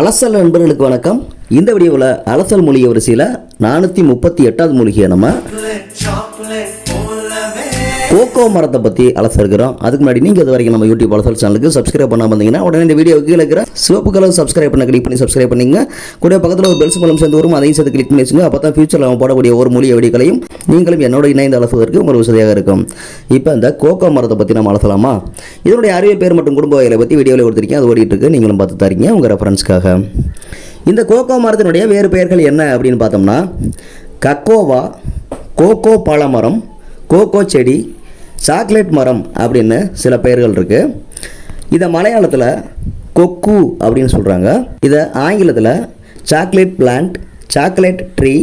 அலசல் நண்பர்களுக்கு வணக்கம். இந்த வீடியோவில் அலசல் மூலிகை வரிசையில் நானூற்றி முப்பத்தி எட்டாவது மூலிகையை நம்ம கோகோ மரத்தை பற்றி அலசிருக்கிறோம். அதுக்கு முன்னாடி நீங்கள் இது வரைக்கும் நம்ம யூடியூப் அலசல் சேனலுக்கு சப்ஸ்கிரைப் பண்ணாமல் வந்தீங்கன்னா உடனே இந்த வீடியோ கீழே இருக்கிற சிவப்பு கலர் சப்ஸ்கிரைப் பண்ண கிளிக் பண்ணி சப்ஸ்கிரைப் பண்ணிங்க. கூட பக்கத்தில் ஒரு பெல்ஸ் மூலம் சேர்ந்து வரும். அதையும் சேர்த்து கிளிக் பண்ணி வச்சுங்க. அப்போ தான் ஃபியூச்சரில் அவன் போடக்கூடிய ஒரு மூலிகை வீடியோக்களையும் நீங்களும் என்னோட இணைந்து அலசுவதற்கு உங்களுக்கு வசதியாக இருக்கும். இப்போ இந்த கோகோ மரத்தை பற்றி நம்ம அலசலாமா? இதனுடைய அறிவியல் பேர் மற்றும் குடும்ப வகைகளை பற்றி வீடியோவில் கொடுத்துருக்கேன். அது ஓடிட்டு இருக்கு. நீங்களும் பார்த்து தரீங்க உங்கள் ரெஃபரன்ஸ்க்காக இந்த கோகோ மரத்தினுடைய வேறு பெயர்கள் என்ன அப்படின்னு பார்த்தோம்னா கக்கோவா கோகோ பழமரம் கோகோ செடி சாக்லேட் மரம் அப்படின்னு சில பெயர்கள் இருக்குது இதை மலையாளத்தில் கொக்கு அப்படின்னு சொல்கிறாங்க இதை ஆங்கிலத்தில் chocolate plant chocolate tree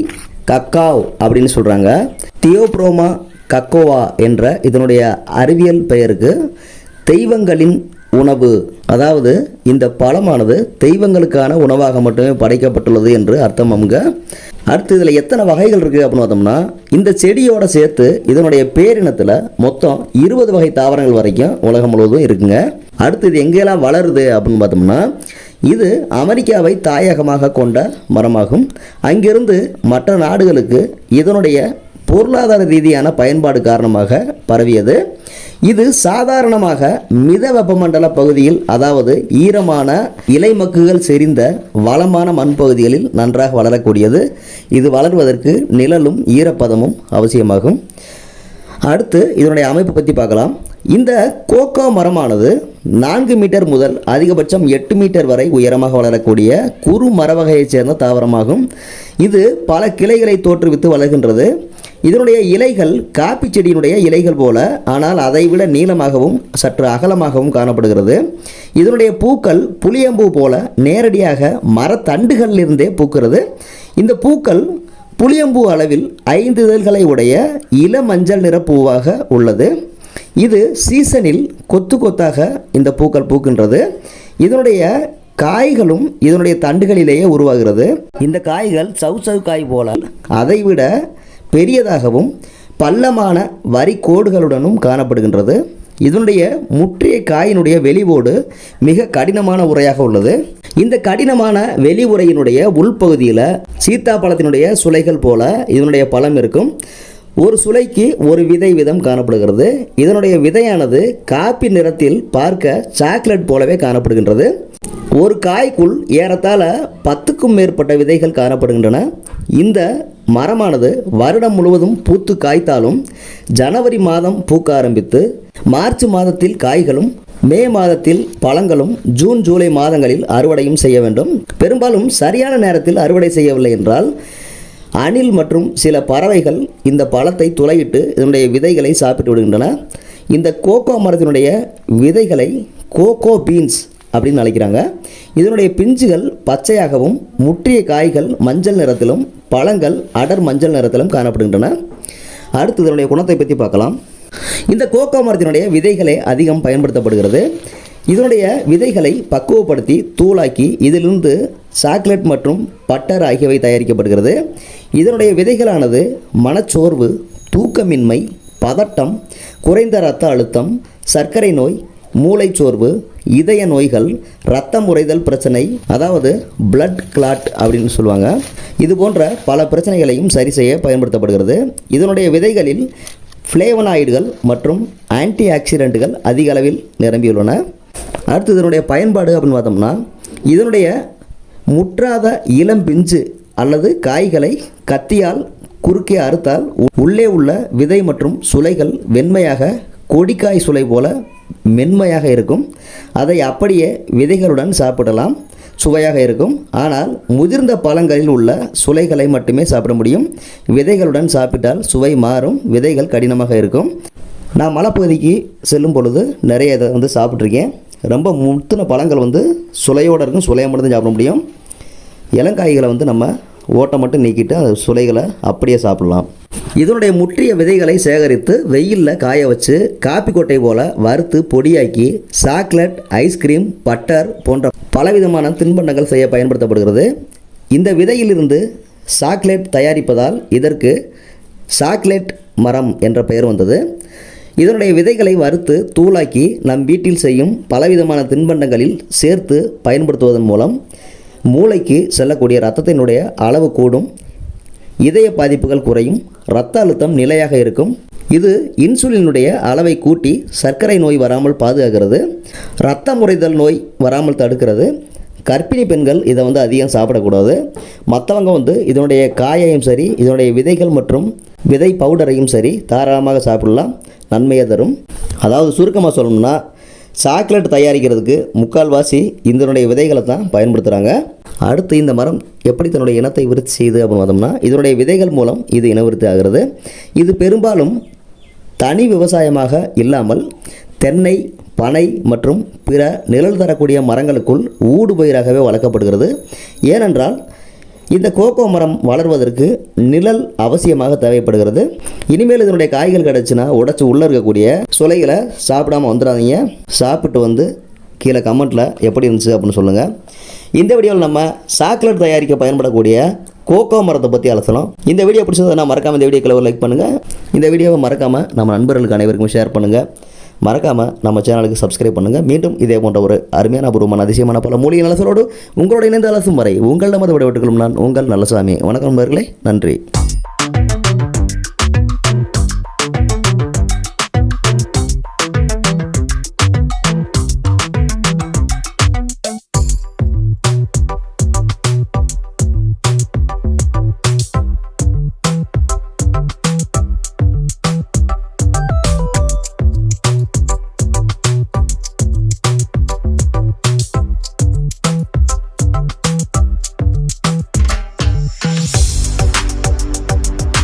cacao அப்படின்னு சொல்கிறாங்க தியோப்ரோமா கக்கோவா என்ற இதனுடைய அறிவியல் பெயருக்கு தெய்வங்களின் உணவு. அதாவது இந்த பழமானது தெய்வங்களுக்கான உணவாக மட்டுமே படைக்கப்பட்டுள்ளது என்று அர்த்தம் அமுங்க. அடுத்து இதில் எத்தனை வகைகள் இருக்குது அப்படின்னு பார்த்தோம்னா இந்த செடியோட சேர்த்து இதனுடைய பேரினத்தில் மொத்தம் இருபது வகை தாவரங்கள் வரைக்கும் உலகம் முழுவதும் இருக்குங்க. அடுத்து இது எங்கெல்லாம் வளருது அப்படின்னு பார்த்தோம்னா இது அமெரிக்காவை தாயகமாக கொண்ட மரமாகும். அங்கிருந்து மற்ற நாடுகளுக்கு இதனுடைய பொருளாதார ரீதியான பயன்பாடு காரணமாக பரவியது. இது சாதாரணமாக மித வெப்பமண்டல பகுதியில் அதாவது ஈரமான இலைமக்குகள் செறிந்த வளமான மண் பகுதிகளில் நன்றாக வளரக்கூடியது. இது வளர்வதற்கு நிழலும் ஈரப்பதமும் அவசியமாகும். அடுத்து இதனுடைய அமைப்பு பற்றி பார்க்கலாம். இந்த கோகோ மரமானது நான்கு மீட்டர் முதல் அதிகபட்சம் எட்டு மீட்டர் வரை உயரமாக வளரக்கூடிய குறு மர வகையைச் சேர்ந்த தாவரமாகும். இது பல கிளைகளை தோற்றுவித்து வளர்கின்றது. இதனுடைய இலைகள் காப்பி செடியினுடைய இலைகள் போல ஆனால் அதைவிட நீளமாகவும் சற்று அகலமாகவும் காணப்படுகிறது. இதனுடைய பூக்கள் புளியம்பூ போல நேரடியாக மரத்தண்டுகளிலிருந்தே பூக்கிறது. இந்த பூக்கள் புளியம்பூ அளவில் ஐந்து இதழ்களை உடைய இளமஞ்சள் நிற பூவாக உள்ளது. இது சீசனில் கொத்து கொத்தாக இந்த பூக்கள் பூக்கின்றது. இதனுடைய காய்களும் இதனுடைய தண்டுகளிலேயே உருவாகிறது. இந்த காய்கள் சவு சவு காய் போல அதைவிட பெரியதாகவும் பள்ளமான வரி கோடுகளுடனும் காணப்படுகின்றது. இதனுடைய முற்றிய காயினுடைய வெளிவோடு மிக கடினமான உரையாக உள்ளது. இந்த கடினமான வெளி உரையினுடைய உள்பகுதியில் சீத்தாப்பழத்தினுடைய சுலைகள் போல இதனுடைய பழம் இருக்கும். ஒரு சுளைக்கு ஒரு விதை விதம் காணப்படுகிறது. இதனுடைய விதையானது காப்பி நிறத்தில் பார்க்க சாக்லேட் போலவே காணப்படுகின்றது. ஒரு காய்க்குள் ஏறத்தாழ பத்துக்கும் மேற்பட்ட விதைகள் காணப்படுகின்றன. இந்த மரமானது வருடம் முழுவதும் பூத்து காய்த்தாலும் ஜனவரி மாதம் பூக்க ஆரம்பித்து மார்ச் மாதத்தில் காய்களும் மே மாதத்தில் பழங்களும் ஜூன் ஜூலை மாதங்களில் அறுவடையும் செய்ய வேண்டும். பெரும்பாலும் சரியான நேரத்தில் அறுவடை செய்யவில்லை என்றால் அணில் மற்றும் சில பறவைகள் இந்த பழத்தை துளையிட்டு இதனுடைய விதைகளை சாப்பிட்டு விடுகின்றன. இந்த கோகோ மரத்தினுடைய விதைகளை கோகோ பீன்ஸ் அப்படின்னு அழைக்கிறாங்க. இதனுடைய பிஞ்சுகள் பச்சையாகவும் முற்றிய காய்கள் மஞ்சள் நிறத்திலும் பழங்கள் அடர் மஞ்சள் நிறத்திலும் காணப்படுகின்றன. அடுத்து இதனுடைய குணத்தை பற்றி பார்க்கலாம். இந்த கோகோ மரத்தினுடைய விதைகளே அதிகம் பயன்படுத்தப்படுகிறது. இதனுடைய விதைகளை பக்குவப்படுத்தி தூளாக்கி இதிலிருந்து சாக்லேட் மற்றும் பட்டர் ஆகியவை தயாரிக்கப்படுகிறது. இதனுடைய விதைகளானது மனச்சோர்வு தூக்கமின்மை பதட்டம் குறைந்த இரத்த அழுத்தம் சர்க்கரை நோய் மூளைச்சோர்வு இதய நோய்கள் இரத்தம் உறைதல் பிரச்சனை அதாவது பிளட் கிளாட் அப்படின்னு சொல்லுவாங்க. இது போன்ற பல பிரச்சனைகளையும் சரி செய்ய பயன்படுத்தப்படுகிறது. இதனுடைய விதைகளில் ஃப்ளேவனாய்டுகள் மற்றும் ஆன்டி ஆக்சிடென்ட்டுகள் அதிக அளவில் நிரம்பியுள்ளன. அடுத்து இதனுடைய பயன்பாடு அப்படின்னு பார்த்தோம்னா இதனுடைய முற்றாத இளம் பிஞ்சு அல்லது காய்களை கத்தியால் குறுக்கே அறுத்தால் உள்ளே உள்ள விதை மற்றும் சுளைகள் வெண்மையாக கொடிக்காய் சுளை போல மென்மையாக இருக்கும். அதை அப்படியே விதைகளுடன் சாப்பிடலாம். சுவையாக இருக்கும். ஆனால் முதிர்ந்த பழங்களில் உள்ள சுளைகளை மட்டுமே சாப்பிட முடியும். விதைகளுடன் சாப்பிட்டால் சுவை மாறும். விதைகள் கடினமாக இருக்கும். நான் மலைப்பகுதிக்கு செல்லும் பொழுது நிறைய இதை வந்து சாப்பிட்ருக்கேன் ரொம்ப முத்தின பழங்கள் வந்து சுளையோடு இருக்கும். சுளையை மட்டும் தான் சாப்பிட முடியும். இளங்காய்களை வந்து நம்ம ஓட்டை மட்டும் நீக்கிட்டு அந்த சுளைகளை அப்படியே சாப்பிடலாம். இதனுடைய முற்றிய விதைகளை சேகரித்து வெயிலில் காய வச்சு காப்பி கொட்டை போல வறுத்து பொடியாக்கி சாக்லேட் ஐஸ்கிரீம் பட்டர் போன்ற பலவிதமான தின்பண்டங்கள் செய்ய பயன்படுத்தப்படுகிறது. இந்த விதையிலிருந்து சாக்லேட் தயாரிப்பதால் இதற்கு சாக்லேட் மரம் என்ற பெயர் வந்தது. இதனுடைய விதைகளை வறுத்து தூளாக்கி நம் வீட்டில் செய்யும் பலவிதமான தின்பண்டங்களில் சேர்த்து பயன்படுத்துவதன் மூலம் மூளைக்கு செல்லக்கூடிய ரத்தத்தினுடைய அளவு கூடும் இதய பாதிப்புகள் குறையும் இரத்த அழுத்தம் நிலையாக இருக்கும். இது இன்சுலினுடைய அளவை கூட்டி சர்க்கரை நோய் வராமல் பாதுகாக்கிறது இரத்த முறைதல் நோய் வராமல் தடுக்கிறது. கர்ப்பிணி பெண்கள் இதை வந்து அதிகம் சாப்பிடக்கூடாது. மற்றவங்க வந்து இதனுடைய காயையும் சரி இதனுடைய விதைகள் மற்றும் விதை பவுடரையும் சரி தாராளமாக சாப்பிடலாம் நன்மையை தரும். அதாவது சுருக்கமாக சொல்லணும்னா சாக்லேட் தயாரிக்கிறதுக்கு முக்கால்வாசி இதனுடைய விதைகளை தான் பயன்படுத்துகிறாங்க அடுத்து இந்த மரம் எப்படி தன்னுடைய இனத்தை விருத்தி செய்யுது அப்படின்னு பார்த்தோம்னா இதனுடைய விதைகள் மூலம் இது இனவிருத்தி ஆகிறது. இது பெரும்பாலும் தனி விவசாயமாக இல்லாமல் தென்னை பனை மற்றும் பிற நிழல் தரக்கூடிய மரங்களுக்குள் ஊடுபயிராகவே வளர்க்கப்படுகிறது. ஏனென்றால் இந்த கோகோ மரம் வளர்வதற்கு நிழல் அவசியமாக தேவைப்படுகிறது. இனிமேல் இதனுடைய காய்கள் கிடச்சுன்னா உடச்சி உள்ளே இருக்கக்கூடிய சுளைகளை சாப்பிடாம வந்துடாதீங்க. சாப்பிட்டு வந்து கீழே கமெண்ட்டில் எப்படி இருந்துச்சு அப்படின்னு சொல்லுங்கள் இந்த வீடியோவில் நம்ம சாக்லேட் தயாரிக்க பயன்படக்கூடிய கோகோ மரத்தை பற்றி அலசலாம் இந்த வீடியோ பிடிச்சதுன்னா மறக்காமல் இந்த வீடியோக்களை லைக் பண்ணுங்கள் இந்த வீடியோவை மறக்காமல் நம்ம நண்பர்களுக்கு அனைவருக்கும் ஷேர் பண்ணுங்கள் மறக்காமல் நம்ம சேனலுக்கு சப்ஸ்கிரைப் பண்ணுங்கள் மீண்டும் இதே போன்ற ஒரு அருமையான அபூர்வமான அதிசயமான பல மூலிகை நலசலோடு உங்களோட இணைந்த அலசும் வரை உங்கள் நமது விடைபெற்றுக்கொள்ளும் நான் உங்கள் நல்லசாமி வணக்கம் நண்பர்களே. நன்றி.